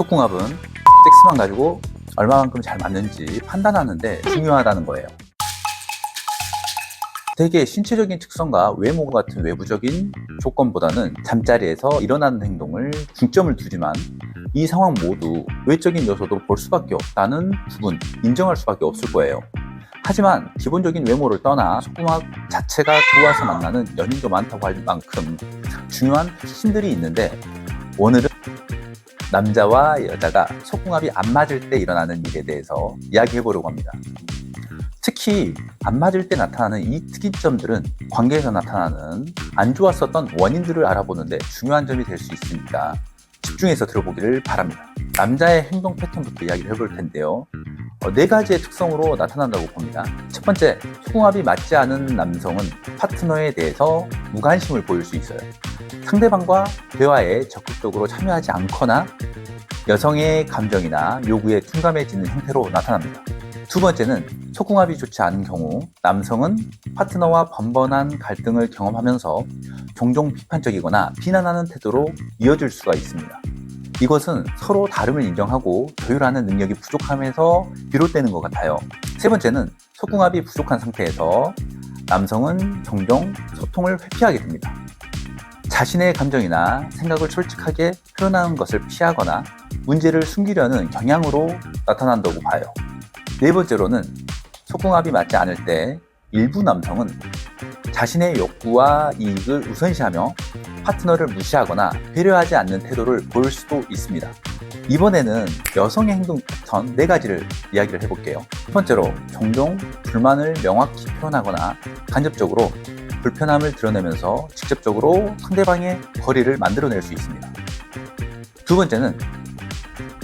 속궁합은 섹스만 가지고 얼마만큼 잘 맞는지 판단하는데 중요하다는 거예요. 대개 신체적인 특성과 외모 같은 외부적인 조건보다는 잠자리에서 일어나는 행동을 중점을 두지만 이 상황 모두 외적인 요소도 볼 수밖에 없다는 부분 인정할 수밖에 없을 거예요. 하지만 기본적인 외모를 떠나 속궁합 자체가 좋아서 만나는 연인도 많다고 할 만큼 중요한 핵심들이 있는데 오늘은 남자와 여자가 속궁합이 안 맞을 때 일어나는 일에 대해서 이야기해 보려고 합니다. 특히 안 맞을 때 나타나는 이 특이점들은 관계에서 나타나는 안 좋았었던 원인들을 알아보는데 중요한 점이 될 수 있으니까 집중해서 들어보기를 바랍니다. 남자의 행동 패턴부터 이야기를 해볼 텐데요. 어, 네 가지의 특성으로 나타난다고 봅니다. 첫 번째, 소궁합이 맞지 않은 남성은 파트너에 대해서 무관심을 보일 수 있어요. 상대방과 대화에 적극적으로 참여하지 않거나 여성의 감정이나 요구에 둔감해지는 형태로 나타납니다. 두 번째는 소궁합이 좋지 않은 경우 남성은 파트너와 번번한 갈등을 경험하면서 종종 비판적이거나 비난하는 태도로 이어질 수가 있습니다. 이것은 서로 다름을 인정하고 조율하는 능력이 부족함에서 비롯되는 것 같아요. 세 번째는 소궁합이 부족한 상태에서 남성은 종종 소통을 회피하게 됩니다. 자신의 감정이나 생각을 솔직하게 표현하는 것을 피하거나 문제를 숨기려는 경향으로 나타난다고 봐요. 네 번째로는 소궁합이 맞지 않을 때 일부 남성은 자신의 욕구와 이익을 우선시하며 파트너를 무시하거나 배려하지 않는 태도를 보일 수도 있습니다. 이번에는 여성의 행동 패턴 네 가지를 이야기를 해볼게요. 첫 번째로 종종 불만을 명확히 표현하거나 간접적으로 불편함을 드러내면서 직접적으로 상대방의 거리를 만들어낼 수 있습니다. 두 번째는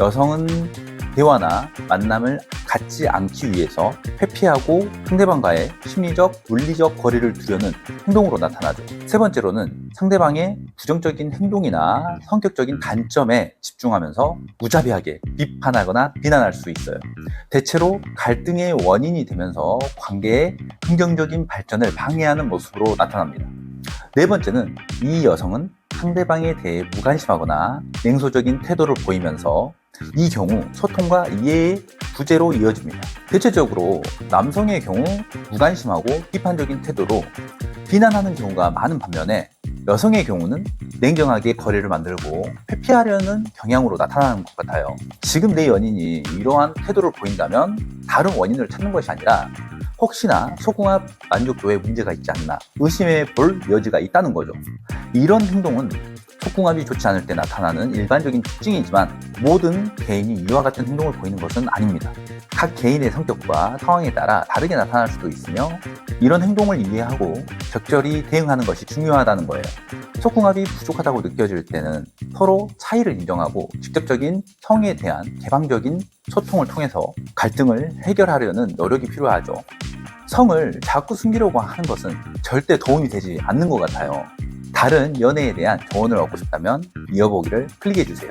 여성은 대화나 만남을 갖지 않기 위해서 회피하고 상대방과의 심리적, 물리적 거리를 두려는 행동으로 나타나죠. 세 번째로는 상대방의 부정적인 행동이나 성격적인 단점에 집중하면서 무자비하게 비판하거나 비난할 수 있어요. 대체로 갈등의 원인이 되면서 관계의 긍정적인 발전을 방해하는 모습으로 나타납니다. 네 번째는 이 여성은 상대방에 대해 무관심하거나 냉소적인 태도를 보이면서 이 경우 소통과 이해의 부재로 이어집니다. 대체적으로 남성의 경우 무관심하고 비판적인 태도로 비난하는 경우가 많은 반면에 여성의 경우는 냉정하게 거리를 만들고 회피하려는 경향으로 나타나는 것 같아요. 지금 내 연인이 이러한 태도를 보인다면 다른 원인을 찾는 것이 아니라 혹시나 소궁합 만족도에 문제가 있지 않나 의심해 볼 여지가 있다는 거죠. 이런 행동은 속궁합이 좋지 않을 때 나타나는 일반적인 특징이지만 모든 개인이 이와 같은 행동을 보이는 것은 아닙니다. 각 개인의 성격과 상황에 따라 다르게 나타날 수도 있으며 이런 행동을 이해하고 적절히 대응하는 것이 중요하다는 거예요. 속궁합이 부족하다고 느껴질 때는 서로 차이를 인정하고 직접적인 성에 대한 개방적인 소통을 통해서 갈등을 해결하려는 노력이 필요하죠. 성을 자꾸 숨기려고 하는 것은 절대 도움이 되지 않는 것 같아요. 다른 연애에 대한 조언을 얻고 싶다면 이어보기를 클릭해 주세요.